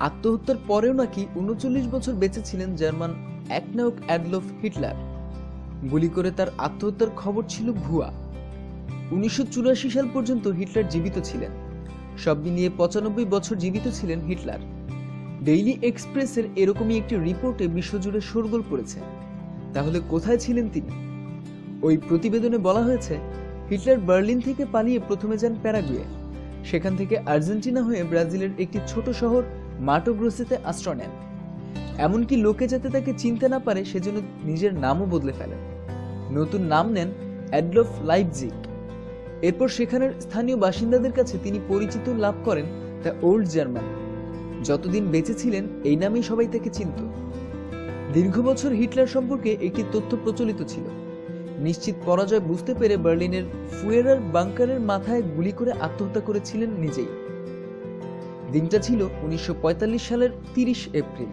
আত্মহত্যার পরেও নাকি উনচল্লিশ বছর বেঁচে ছিলেন জার্মান একনায়ক অ্যাডলফ হিটলার। গুলি করে তার আত্মহত্যার খবর ছিল ভুয়া। উনিশশো চুরাশি সাল পর্যন্ত হিটলার জীবিত ছিলেন। সব মিলিয়ে পঁচানব্বই বছর জীবিত ছিলেন হিটলার। ডেইলি এক্সপ্রেসের এরকমই একটি রিপোর্টে বিশ্বজুড়ে শোরগোল পড়েছে। তাহলে কোথায় ছিলেন তিনি? ওই প্রতিবেদনে বলা হয়েছে, হিটলার বার্লিন থেকে পালিয়ে প্রথমে যান প্যারাগুয়ে। সেখান থেকে আর্জেন্টিনা হয়ে ব্রাজিলের একটি ছোট শহর মাটোগ্রোসিতে আশ্রয় নেন। এমনকি লোকে যাতে তাকে চিনতে না পারে, সেজন্য নিজের নামও বদলে ফেলেন। নতুন নাম নেন অ্যাডলফ লাইপজিগ। এরপর সেখানের স্থানীয় বাসিন্দাদের কাছে তিনি পরিচিত লাভ করেন দ্য ওল্ড জার্মান। যতদিন বেঁচে ছিলেন, এই নামেই সবাই তাকে চিনত। দীর্ঘ বছর হিটলার সম্পর্কে একটি তথ্য প্রচলিত ছিল। নিশ্চিত পরাজয় বুঝতে পেরে বার্লিনের ফুয়েরার বাংকারের মাথায় গুলি করে আত্মহত্যা করেছিলেন নিজেই। দিনটা ছিল উনিশশো পঁয়তাল্লিশ সালের তিরিশ এপ্রিল।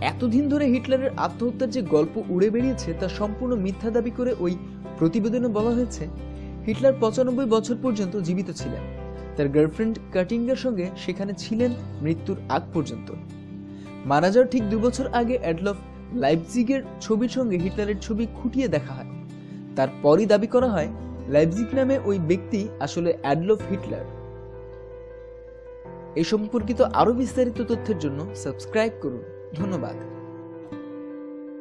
এতদিন ধরে হিটলারের আত্মহত্যার যে গল্প উড়ে বেরিয়েছে তা সম্পূর্ণ মিথ্যা দাবি করে ওই প্রতিবেদনে বলা হয়েছে, হিটলার পঁচানব্বই বছর পর্যন্ত জীবিত ছিলেন। তার গার্লফ্রেন্ড কাটিঙ্গার সঙ্গে সেখানে ছিলেন মৃত্যুর আগ পর্যন্ত। মারা যাওয়ার ঠিক বছর আগে অ্যাডলফ লাইপজিগের ছবির সঙ্গে হিটলারের ছবি খুঁটিয়ে দেখা হয়। তারপরই দাবি করা হয়, লাইপজিগ নামে ওই ব্যক্তি আসলে অ্যাডলফ হিটলার। এ সম্পর্কিত আরও বিস্তারিত তথ্যের জন্য সাবস্ক্রাইব করুন। ধন্যবাদ।